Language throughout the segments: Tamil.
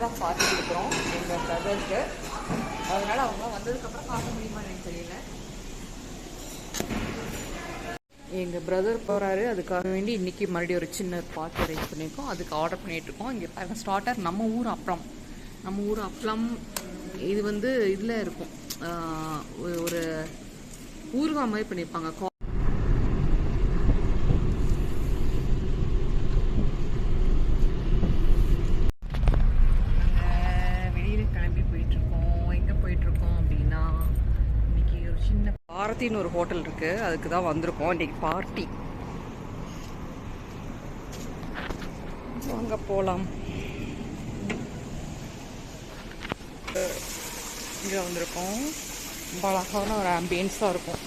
சின்னதாக பார்ட்டி கொடுக்குறோம் எங்கள் பிரதருக்கு அதனால் அவங்க வந்ததுக்கப்புறம் பார்க்க முடியுமா எனக்கு தெரியல. எங்கள் பிரதர் போகிறாரு அதுக்காக வேண்டி இன்றைக்கி மறுபடியும் ஒரு சின்ன பார்ட்டி அரேஞ்ச் பண்ணியிருக்கோம். அதுக்கு ஆர்டர் பண்ணிகிட்ருக்கோம் இங்கே பாருங்க ஸ்டார்டர் நம்ம ஊர் அப்பளம். நம்ம ஊர் அப்பளம் இது வந்து இதில் இருக்கும். ஒரு- ஒரு மாதிரி பண்ணியிருப்பாங்க கா- நாங்கள் வெளியில் கிளம்பி போயிட்டுருக்கோம் எங்கே போயிட்டுருக்கோம் அப்படின்னா இன்னைக்கு ஒரு சின்ன பாரதின்னு ஒரு ஹோட்டல் இருக்குது அதுக்கு தான் வந்திருக்கோம். இன்னைக்கு பார்ட்டி. வாங்க போகலாம் இங்கே வந்திருக்கோம். ரொம்ப அழகான ஒரு ஆம்பியன்ஸாக இருக்கும்.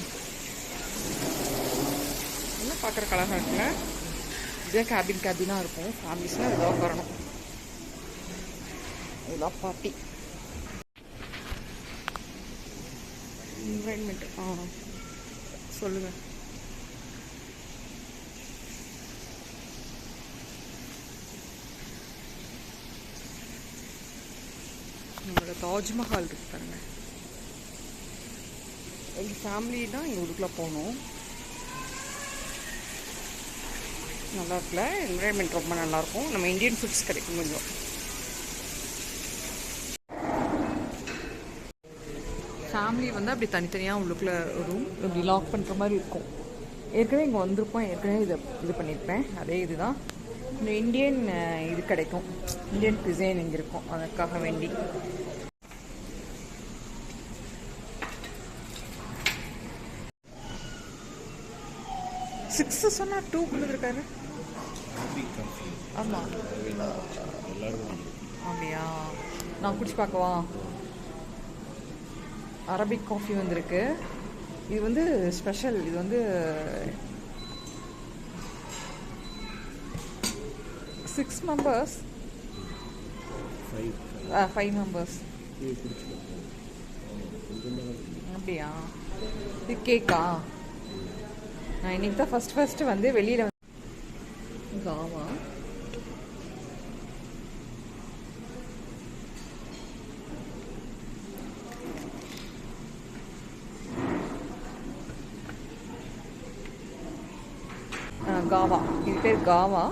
என்ன பார்க்குற அழகாக இருக்குல்ல? இதே கேபின் கேபினாக இருக்கும். ஃபேமிலிஸ்லாம் இதாக வரணும். இதுதான் பார்ட்டி. என்வாயன்மெண்ட் ஆ. சொல்லுங்கள் நம்மளோட தாஜ்மஹால் இருக்கு பாருங்க. எங்கள் ஃபேமிலி தான் எங்கள் ஊருக்குள்ளே போனோம். நல்லா இருக்குல்ல? என்விரான்மெண்ட் ரொம்ப நல்லாயிருக்கும் நம்ம இந்தியன் ஃபுட்ஸ் கிடைக்கும் கொஞ்சம். ஃபேமிலி வந்து அப்படி தனித்தனியாக உள்ளுக்குள்ள ரூம் இப்படி லாக் பண்ணுற மாதிரி இருக்கும். ஏற்கனவே இங்கே வந்திருப்போம். ஏற்கனவே இதை இது பண்ணியிருப்பேன். அதே இதுதான். இந்த இந்தியன் இது கிடைக்கும். இந்தியன் டிசைன் இங்கே இருக்கும். அதற்காக வேண்டி. சிக்ஸ் சொன்னால் டூ கொடுத்துருக்காரு. ஆமாம் அப்படியா? நான் குடிச்சு பார்க்கவா? அரபிக் காஃபி வந்திருக்கு. இது வந்து ஸ்பெஷல் இது வந்து சிக்ஸ் மெம்பர்ஸ் ஃபைவ் மெம்பர்ஸ் அப்படியா? இது கேக்கா நான் இன்னைக்கு தான் ஃபர்ஸ்ட் ஃபர்ஸ்ட் வந்து வெளியில் காவா அஹ் காவா. இது பேர் காவா.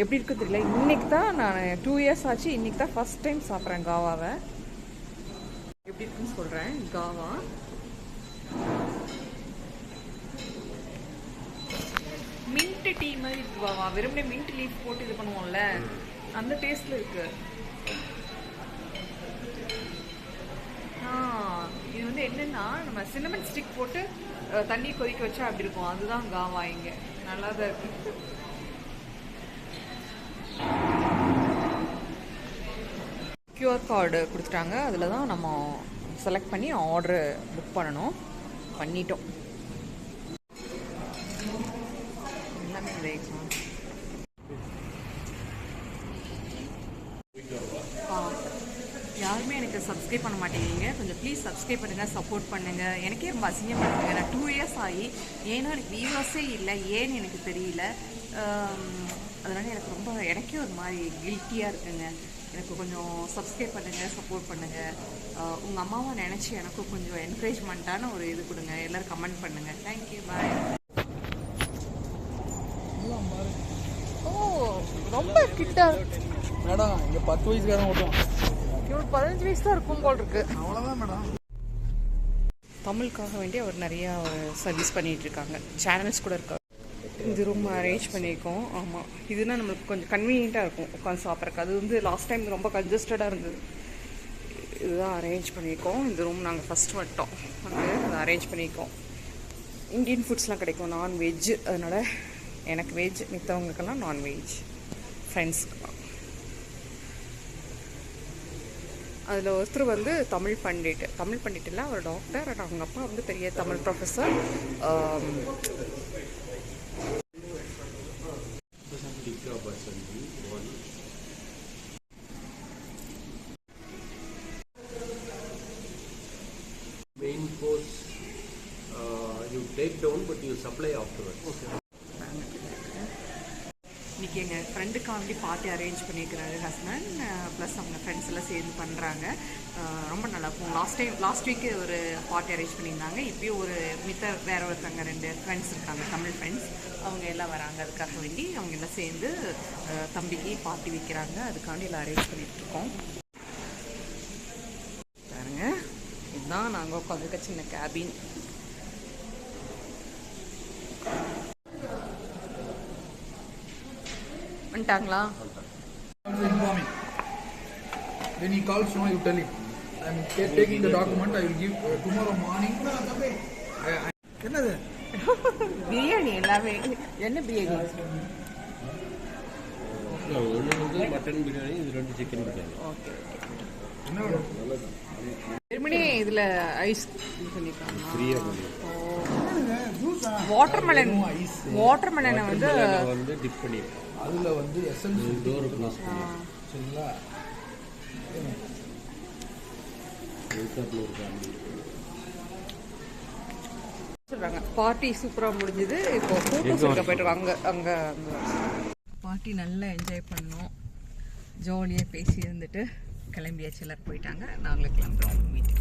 எப்படி இருக்கு தெரியல. இன்னைக்கு தான் நான் டூ இயர்ஸ் ஆச்சு. இன்னைக்கு தான் ஃபர்ஸ்ட் டைம் சாப்பிட்றேன் காவாவை. எப்படி இருக்குன்னு சொல்கிறேன் காவா. மின்ட் டீ மாதிரி இருக்கு பாவா வெறுமனே மின்ட் லீஃப் போட்டு இது பண்ணுவோம்ல. அந்த டேஸ்ட்ல இருக்கு. இது வந்து என்னன்னா நம்ம சின்னமன் ஸ்டிக் போட்டு தண்ணி கொதிக்க வச்சா அப்படி இருக்கும். அதுதான் காவா இங்க. நல்லா தான் இருக்கு கியூஆர் கார்டு கொடுத்துட்டாங்க. அதில் தான் நம்ம செலக்ட் பண்ணி ஆர்டர் புக் பண்ணணும். பண்ணிட்டோம். எல்லாமே வேகமா ஆ. யாருமே எனக்கு சப்ஸ்கிரைப் பண்ண மாட்டேங்கிறீங்க. கொஞ்சம் ப்ளீஸ் சப்ஸ்கிரைப் பண்ணுங்க சப்போர்ட் பண்ணுங்க. எனக்கே ரொம்ப அசிங்கமாக இருக்குங்க. நான் டூ இயர்ஸ் ஆகி ஏன்னா எனக்கு வியூவர்ஸே இல்லை ஏன்னு எனக்கு தெரியல. அதனால எனக்கு ரொம்ப எனக்கே ஒரு மாதிரி கில்ட்டியாக இருக்குங்க. எனக்கு கொஞ்சம் சப்ஸ்கிரைப் பண்ணுங்க சப்போர்ட் பண்ணுங்க. ஆ, உங்க அம்மாவை நினச்சி எனக்கும் கொஞ்சம் என்கரேஜ்மெண்ட்டான ஒரு இது கொடுங்க. எல்லாரும் கமெண்ட் பண்ணுங்க. தேங்க்யூ பாய் ஓ ரொம்ப கிட்ட மேடம் இங்க பத்து வயசுக்காரன் ஓட்டும் இவரு பதினஞ்சு வயசு தான் இருக்கும் போல் இருக்கு. அவ்வளோதான் மேடம். தமிழுக்காக வேண்டி அவர் நிறையா சர்வீஸ் பண்ணிட்டு இருக்காங்க. சேனல்ஸ் கூட இருக்காங்க இது ரூம் அரேஞ்ச் பண்ணியிருக்கோம் ஆமாம் இதுனா நம்மளுக்கு கொஞ்சம் கன்வீனியண்ட்டாக இருக்கும். உட்காந்து சாப்பிட்றக்கு அது வந்து லாஸ்ட் டைம் ரொம்ப கன்ஜஸ்டடாக இருந்தது. இதுதான் அரேஞ்ச் பண்ணியிருக்கோம் இந்த ரூம் நாங்கள் ஃபஸ்ட் வட்டோம் வந்து அதை அரேஞ்ச் பண்ணியிருக்கோம் இந்தியன் ஃபுட்ஸ்லாம் கிடைக்கும். நான்வெஜ் அதனால் எனக்கு வெஜ் மித்தவங்களுக்கெல்லாம் நான்வெஜ் ஃப்ரெண்ட்ஸ்க்கெல்லாம் அதில் ஒருத்தர் வந்து தமிழ் பண்டிட் தமிழ் பண்டிட் இல்லை அவர் டாக்டர் அண்ட் அவங்க அப்பா வந்து பெரிய Tamil professor main course uh, you take down but you supply afterwards. இன்னைக்கு எங்கள் ஃப்ரெண்டுக்காண்டி பார்ட்டி அரேஞ்ச் பண்ணியிருக்கிறாரு ஹஸ்பண்ட் ப்ளஸ் அவங்க ஃப்ரெண்ட்ஸ் எல்லாம் சேர்ந்து பண்ணுறாங்க ரொம்ப நல்லா இருக்கும். லாஸ்ட் டைம் லாஸ்ட் வீக்கு ஒரு பார்ட்டி அரேஞ்ச் பண்ணியிருந்தாங்க. இப்பயும் ஒரு மித்த வேற ஒருத்தவங்க ரெண்டு ஃப்ரெண்ட்ஸ் இருக்காங்க தமிழ் ஃப்ரெண்ட்ஸ் அவங்க எல்லாம் வராங்க. அதுக்காக வேண்டி அவங்க எல்லாம் சேர்ந்து தம்பிக்கு பார்ட்டி வைக்கிறாங்க. அதுக்காண்டி எல்லாம் அரேஞ்ச் பண்ணிகிட்ருக்கோம் பாருங்க. இதுதான் நாங்கள் உட்காந்துருக்க சின்ன கேபின் வந்துட்டாங்களா. When he calls, no, you tell him. I'm ta- taking the document. I will give uh, tomorrow morning. என்னது பிரியாணி எல்லாமே என்ன பிரியாணி ஒன்று வந்து மட்டன் பிரியாணி இது ரெண்டு சிக்கன் பிரியாணி ஓகே என்ன வேணும் வெறுமனே இதில் ஐஸ் பண்ணிருக்காங்க ஃப்ரீயாக பண்ணி வாட்டர் மெலன் வாட்டர் மெலனை வந்து வந்து டிப் பண்ணியிருக்கேன் அதுல வந்து எசன்ஸ் டோர் க்ளோஸ் பண்ணி சரிங்களா? எழுத்தாப்பில் ஒரு ஃபேமிலி சொல்றாங்க. பார்ட்டி சூப்பராக முடிஞ்சுது. இப்போ ஃபோட்டோஸ் எடுக்க போயிட்டுருக்கோம் அங்கே அங்கே அங்கே. பார்ட்டி நல்லா என்ஜாய் பண்ணோம் ஜாலியாக பேசி இருந்துட்டு கிளம்பியாச்சு. எல்லாரும் போயிட்டாங்க. நாங்களும் கிளம்புறோம். வீட்டுக்கு